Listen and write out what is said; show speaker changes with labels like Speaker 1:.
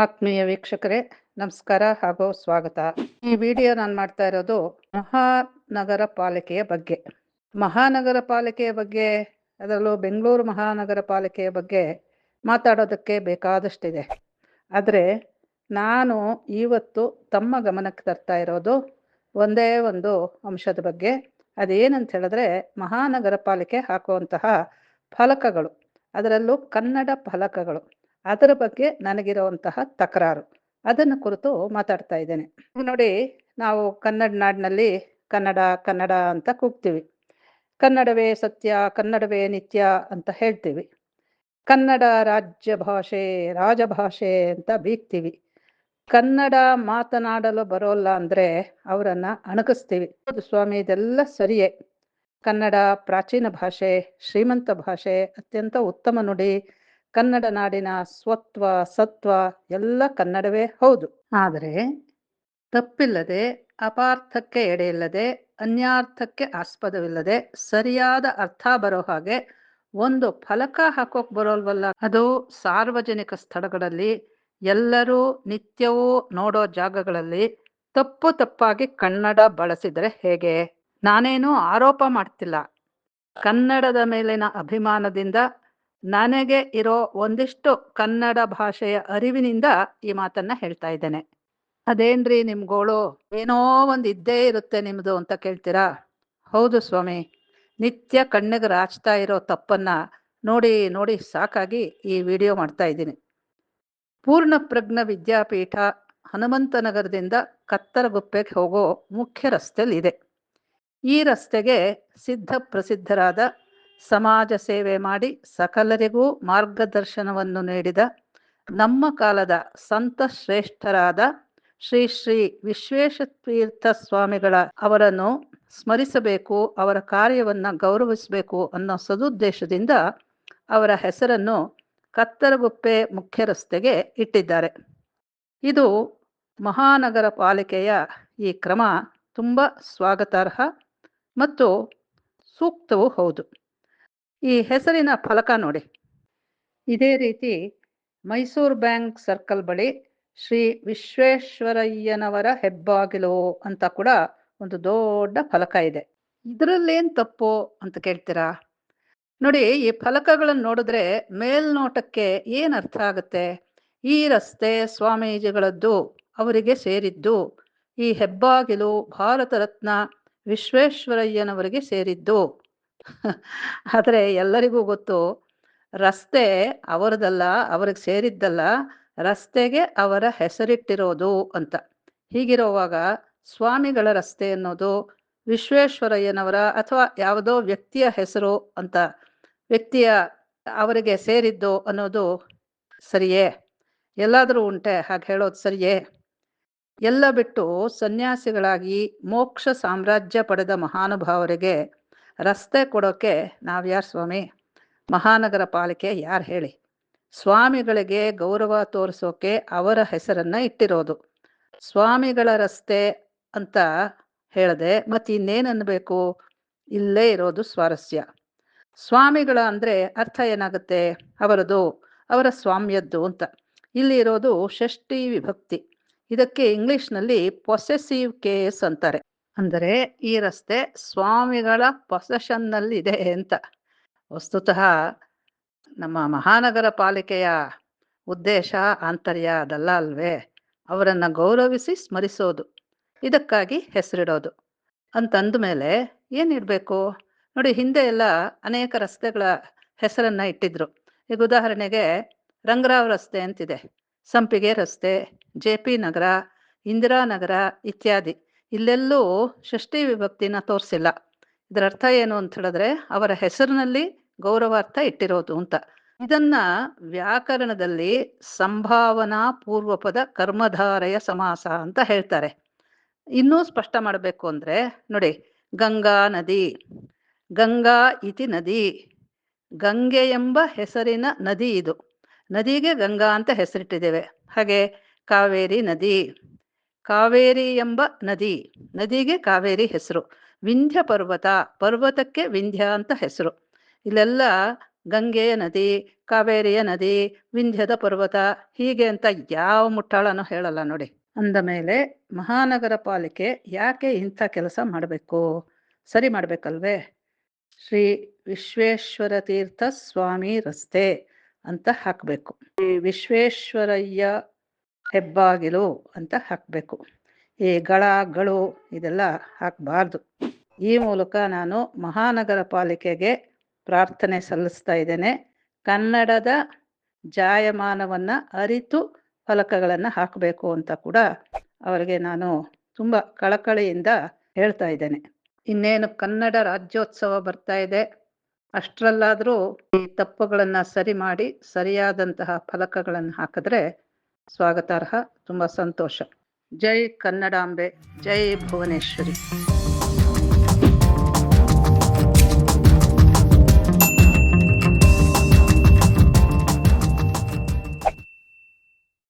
Speaker 1: ಆತ್ಮೀಯ ವೀಕ್ಷಕರೇ, ನಮಸ್ಕಾರ ಹಾಗೂ ಸ್ವಾಗತ. ಈ ವಿಡಿಯೋ ನಾನು ಮಾಡ್ತಾ ಇರೋದು ಮಹಾನಗರ ಪಾಲಿಕೆಯ ಬಗ್ಗೆ. ಮಹಾನಗರ ಪಾಲಿಕೆಯ ಬಗ್ಗೆ, ಅದರಲ್ಲೂ ಬೆಂಗಳೂರು ಮಹಾನಗರ ಪಾಲಿಕೆಯ ಬಗ್ಗೆ ಮಾತಾಡೋದಕ್ಕೆ ಬೇಕಾದಷ್ಟಿದೆ. ಆದರೆ ನಾನು ಇವತ್ತು ತಮ್ಮ ಗಮನಕ್ಕೆ ತರ್ತಾ ಇರೋದು ಒಂದೇ ಒಂದು ಅಂಶದ ಬಗ್ಗೆ. ಅದೇನಂತ ಹೇಳಿದ್ರೆ ಮಹಾನಗರ ಪಾಲಿಕೆ ಹಾಕುವಂತಹ ಫಲಕಗಳು. ಅದರಲ್ಲೂ ಕನ್ನಡ ಫಲಕಗಳು. ಅದರ ಬಗ್ಗೆ ನನಗಿರುವಂತಹ ತಕರಾರು. ಅದನ್ನು ಕುರಿತು ಮಾತಾಡ್ತಾ ಇದ್ದೇನೆ. ನೋಡಿ, ನಾವು ಕನ್ನಡ ನಾಡಿನಲ್ಲಿ ಕನ್ನಡ ಕನ್ನಡ ಅಂತ ಕೂಗ್ತೀವಿ. ಕನ್ನಡವೇ ಸತ್ಯ, ಕನ್ನಡವೇ ನಿತ್ಯ ಅಂತ ಹೇಳ್ತೀವಿ. ಕನ್ನಡ ರಾಜ್ಯ ಭಾಷೆ, ರಾಜಭಾಷೆ ಅಂತ ಬೀಗ್ತೀವಿ. ಕನ್ನಡ ಮಾತನಾಡಲು ಬರೋಲ್ಲ ಅಂದರೆ ಅವರನ್ನ ಅಣಗಿಸ್ತೀವಿ ಸ್ವಾಮಿ, ಇದೆಲ್ಲ ಸರಿಯೇ. ಕನ್ನಡ ಪ್ರಾಚೀನ ಭಾಷೆ, ಶ್ರೀಮಂತ ಭಾಷೆ, ಅತ್ಯಂತ ಉತ್ತಮ ನುಡಿ. ಕನ್ನಡ ನಾಡಿನ ಸ್ವತ್ವ, ಸತ್ವ ಎಲ್ಲ ಕನ್ನಡವೇ ಹೌದು. ಆದರೆ ತಪ್ಪಿಲ್ಲದೆ, ಅಪಾರ್ಥಕ್ಕೆ ಎಡೆಯಿಲ್ಲದೆ, ಅನ್ಯಾರ್ಥಕ್ಕೆ ಆಸ್ಪದವಿಲ್ಲದೆ, ಸರಿಯಾದ ಅರ್ಥ ಬರೋ ಹಾಗೆ ಒಂದು ಫಲಕ ಹಾಕೋಕ್ ಬರೋಲ್ವಲ್ಲ? ಅದು ಸಾರ್ವಜನಿಕ ಸ್ಥಳಗಳಲ್ಲಿ ಎಲ್ಲರೂ ನಿತ್ಯವೂ ನೋಡೋ ಜಾಗಗಳಲ್ಲಿ ತಪ್ಪು ತಪ್ಪಾಗಿ ಕನ್ನಡ ಬಳಸಿದರೆ ಹೇಗೆ? ನಾನೇನು ಆರೋಪ ಮಾಡ್ತಿಲ್ಲ. ಕನ್ನಡದ ಮೇಲಿನ ಅಭಿಮಾನದಿಂದ ನನಗೆ ಇರೋ ಒಂದಿಷ್ಟು ಕನ್ನಡ ಭಾಷೆಯ ಅರಿವಿನಿಂದ ಈ ಮಾತನ್ನ ಹೇಳ್ತಾ ಇದ್ದೇನೆ. ಅದೇನ್ರಿ ನಿಮ್ಗೋಳು ಏನೋ ಒಂದು ಇದ್ದೇ ಇರುತ್ತೆ ನಿಮ್ದು ಅಂತ ಕೇಳ್ತೀರಾ? ಹೌದು ಸ್ವಾಮಿ. ನಿತ್ಯ ಕಣ್ಣಿಗೆ ರಾಚ್ತಾ ಇರೋ ತಪ್ಪನ್ನ ನೋಡಿ ನೋಡಿ ಸಾಕಾಗಿ ಈ ವಿಡಿಯೋ ಮಾಡ್ತಾ ಇದ್ದೀನಿ. ಪೂರ್ಣ ಪ್ರಜ್ಞ ವಿದ್ಯಾಪೀಠ ಹನುಮಂತನಗರದಿಂದ ಕತ್ತಲಗುಪ್ಪೆಗೆ ಹೋಗೋ ಮುಖ್ಯ ರಸ್ತೆಯಲ್ಲಿ ಇದೆ ಈ ರಸ್ತೆಗೆ ಸಿದ್ಧ ಪ್ರಸಿದ್ಧರಾದ ಸಮಾಜ ಸೇವೆ ಮಾಡಿ ಸಕಲರಿಗೂ ಮಾರ್ಗದರ್ಶನವನ್ನು ನೀಡಿದ ನಮ್ಮ ಕಾಲದ ಸಂತ ಶ್ರೇಷ್ಠರಾದ ಶ್ರೀ ಶ್ರೀ ವಿಶ್ವೇಶತೀರ್ಥ ಸ್ವಾಮಿಗಳ ಅವರನ್ನು ಸ್ಮರಿಸಬೇಕು, ಅವರ ಕಾರ್ಯವನ್ನ ಗೌರವಿಸಬೇಕು ಅನ್ನೋ ಸದುದ್ದೇಶದಿಂದ ಅವರ ಹೆಸರನ್ನು ಕತ್ತರಗುಪ್ಪೆ ಮುಖ್ಯ ರಸ್ತೆಗೆ ಇಟ್ಟಿದ್ದಾರೆ. ಇದು ಮಹಾನಗರ ಪಾಲಿಕೆಯ ಈ ಕ್ರಮ ತುಂಬ ಸ್ವಾಗತಾರ್ಹ ಮತ್ತು ಸೂಕ್ತವೂ ಹೌದು. ಈ ಹೆಸರಿನ ಫಲಕ ನೋಡಿ. ಇದೇ ರೀತಿ ಮೈಸೂರು ಬ್ಯಾಂಕ್ ಸರ್ಕಲ್ ಬಳಿ ಶ್ರೀ ವಿಶ್ವೇಶ್ವರಯ್ಯನವರ ಹೆಬ್ಬಾಗಿಲು ಅಂತ ಕೂಡ ಒಂದು ದೊಡ್ಡ ಫಲಕ ಇದೆ. ಇದರಲ್ಲೇನು ತಪ್ಪು ಅಂತ ಕೇಳ್ತೀರಾ? ನೋಡಿ, ಈ ಫಲಕಗಳನ್ನು ನೋಡಿದ್ರೆ ಮೇಲ್ನೋಟಕ್ಕೆ ಏನು ಅರ್ಥ ಆಗುತ್ತೆ? ಈ ರಸ್ತೆ ಸ್ವಾಮೀಜಿಗಳದ್ದು, ಅವರಿಗೆ ಸೇರಿದ್ದು, ಈ ಹೆಬ್ಬಾಗಿಲು ಭಾರತ ರತ್ನ ವಿಶ್ವೇಶ್ವರಯ್ಯನವರಿಗೆ ಸೇರಿದ್ದು. ಆದರೆ ಎಲ್ಲರಿಗೂ ಗೊತ್ತು, ರಸ್ತೆ ಅವರದಲ್ಲ, ಅವ್ರಿಗೆ ಸೇರಿದ್ದಲ್ಲ, ರಸ್ತೆಗೆ ಅವರ ಹೆಸರಿಟ್ಟಿರೋದು ಅಂತ. ಹೀಗಿರುವಾಗ ಸ್ವಾಮಿಗಳ ರಸ್ತೆ ಅನ್ನೋದು ವಿಶ್ವೇಶ್ವರಯ್ಯನವರ ಅಥವಾ ಯಾವುದೋ ವ್ಯಕ್ತಿಯ ಹೆಸರು ಅಂತ, ವ್ಯಕ್ತಿಯ ಅವರಿಗೆ ಸೇರಿದ್ದು ಅನ್ನೋದು ಸರಿಯೇ? ಎಲ್ಲಾದರೂ ಉಂಟೆ ಹಾಗೆ ಹೇಳೋದು ಸರಿಯೇ? ಎಲ್ಲ ಬಿಟ್ಟು ಸನ್ಯಾಸಿಗಳಾಗಿ ಮೋಕ್ಷ ಸಾಮ್ರಾಜ್ಯ ಪಡೆದ ಮಹಾನುಭಾವರಿಗೆ ರಸ್ತೆ ಕೊಡೋಕೆ ನಾವ್ಯಾರು ಸ್ವಾಮಿ? ಮಹಾನಗರ ಪಾಲಿಕೆ ಯಾರು ಹೇಳಿ? ಸ್ವಾಮಿಗಳಿಗೆ ಗೌರವ ತೋರಿಸೋಕೆ ಅವರ ಹೆಸರನ್ನ ಇಟ್ಟಿರೋದು. ಸ್ವಾಮಿಗಳ ರಸ್ತೆ ಅಂತ ಹೇಳದೆ ಮತ್ತೆ ಇನ್ನೇನು ಅನ್ಬೇಕು? ಇಲ್ಲೇ ಇರೋದು ಸ್ವಾರಸ್ಯ. ಸ್ವಾಮಿಗಳ ಅಂದ್ರೆ ಅರ್ಥ ಏನಾಗುತ್ತೆ? ಅವರದು, ಅವರ ಸ್ವಾಮ್ಯದ್ದು ಅಂತ. ಇಲ್ಲಿ ಇರೋದು ಷಷ್ಠಿ ವಿಭಕ್ತಿ. ಇದಕ್ಕೆ ಇಂಗ್ಲಿಷ್ನಲ್ಲಿ ಪೊಸೆಸಿವ್ ಕೇಸ್ ಅಂತಾರೆ. ಅಂದರೆ ಈ ರಸ್ತೆ ಸ್ವಾಮಿಗಳ ಪೊಸೆಷನ್ನಲ್ಲಿದೆ ಅಂತ. ವಸ್ತುತಃ ನಮ್ಮ ಮಹಾನಗರ ಪಾಲಿಕೆಯ ಉದ್ದೇಶ ಆಂತರ್ಯ ಅದಲ್ಲ ಅಲ್ವೇ? ಅವರನ್ನು ಗೌರವಿಸಿ ಸ್ಮರಿಸೋದು. ಇದಕ್ಕಾಗಿ ಹೆಸರಿಡೋದು. ಅಂತಂದ ಮೇಲೆ ಏನಿಡಬೇಕು ನೋಡಿ, ಹಿಂದೆ ಎಲ್ಲ ಅನೇಕ ರಸ್ತೆಗಳ ಹೆಸರನ್ನ ಇಟ್ಟಿದ್ರು. ಈಗ ಉದಾಹರಣೆಗೆ ರಂಗರಾವ್ ರಸ್ತೆ ಅಂತಿದೆ. ಸಂಪಿಗೆ ರಸ್ತೆ, ಜೆ ಪಿ ನಗರ ಇಂದಿರಾನಗರ ಇತ್ಯಾದಿ. ಇಲ್ಲೆಲ್ಲೂ ಷಷ್ಠಿ ವಿಭಕ್ತಿನ ತೋರಿಸಿಲ್ಲ. ಇದರ ಅರ್ಥ ಏನು ಅಂತ ಹೇಳಿದ್ರೆ, ಅವರ ಹೆಸರಿನಲ್ಲಿ ಗೌರವಾರ್ಥ ಇಟ್ಟಿರೋದು ಅಂತ. ಇದನ್ನ ವ್ಯಾಕರಣದಲ್ಲಿ ಸಂಭಾವನಾ ಪೂರ್ವಪದ ಕರ್ಮಧಾರಯ ಸಮಾಸ ಅಂತ ಹೇಳ್ತಾರೆ. ಇನ್ನೂ ಸ್ಪಷ್ಟ ಮಾಡಬೇಕು ಅಂದ್ರೆ, ನೋಡಿ, ಗಂಗಾ ನದಿ. ಗಂಗಾ ಇತಿ ನದಿ. ಗಂಗೆ ಎಂಬ ಹೆಸರಿನ ನದಿ ಇದು. ನದಿಗೆ ಗಂಗಾ ಅಂತ ಹೆಸರಿಟ್ಟಿದ್ದೇವೆ. ಹಾಗೆ ಕಾವೇರಿ ನದಿ. ಕಾವೇರಿ ಎಂಬ ನದಿ, ನದಿಗೆ ಕಾವೇರಿ ಹೆಸರು. ವಿಂಧ್ಯ ಪರ್ವತ, ಪರ್ವತಕ್ಕೆ ವಿಂಧ್ಯ ಅಂತ ಹೆಸರು. ಇಲ್ಲೆಲ್ಲ ಗಂಗೆಯ ನದಿ, ಕಾವೇರಿಯ ನದಿ, ವಿಂಧ್ಯದ ಪರ್ವತ ಹೀಗೆ ಅಂತ ಯಾವ ಮುಟ್ಟಾಳನೂ ಹೇಳಲ್ಲ ನೋಡಿ. ಅಂದ ಮೇಲೆ ಮಹಾನಗರ ಪಾಲಿಕೆ ಯಾಕೆ ಇಂಥ ಕೆಲಸ ಮಾಡಬೇಕು? ಸರಿ ಮಾಡಬೇಕಲ್ವೇ? ಶ್ರೀ ವಿಶ್ವೇಶ್ವರ ತೀರ್ಥ ಸ್ವಾಮಿ ರಸ್ತೆ ಅಂತ ಹಾಕಬೇಕು. ಶ್ರೀ ವಿಶ್ವೇಶ್ವರಯ್ಯ ಹೆಬ್ಬಾಗಿಲು ಅಂತ ಹಾಕಬೇಕು. ಈ ಗಳ, ಗಳು ಇದೆಲ್ಲ ಹಾಕಬಾರ್ದು. ಈ ಮೂಲಕ ನಾನು ಮಹಾನಗರ ಪಾಲಿಕೆಗೆ ಪ್ರಾರ್ಥನೆ ಸಲ್ಲಿಸ್ತಾ ಇದ್ದೇನೆ. ಕನ್ನಡದ ಜಾಯಮಾನವನ್ನು ಅರಿತು ಫಲಕಗಳನ್ನು ಹಾಕಬೇಕು ಅಂತ ಕೂಡ ಅವರಿಗೆ ನಾನು ತುಂಬ ಕಳಕಳಿಯಿಂದ ಹೇಳ್ತಾ ಇದ್ದೇನೆ. ಇನ್ನೇನು ಕನ್ನಡ ರಾಜ್ಯೋತ್ಸವ ಬರ್ತಾ ಇದೆ. ಅಷ್ಟರಲ್ಲಾದರೂ ಈ ತಪ್ಪುಗಳನ್ನು ಸರಿ ಮಾಡಿ, ಸರಿಯಾದಂತಹ ಫಲಕಗಳನ್ನು ಹಾಕಿದ್ರೆ ಸ್ವಾಗತಾರ್ಹ. ತುಂಬ ಸಂತೋಷ. ಜೈ ಕನ್ನಡಾಂಬೆ ಜೈ ಭುವನೇಶ್ವರಿ.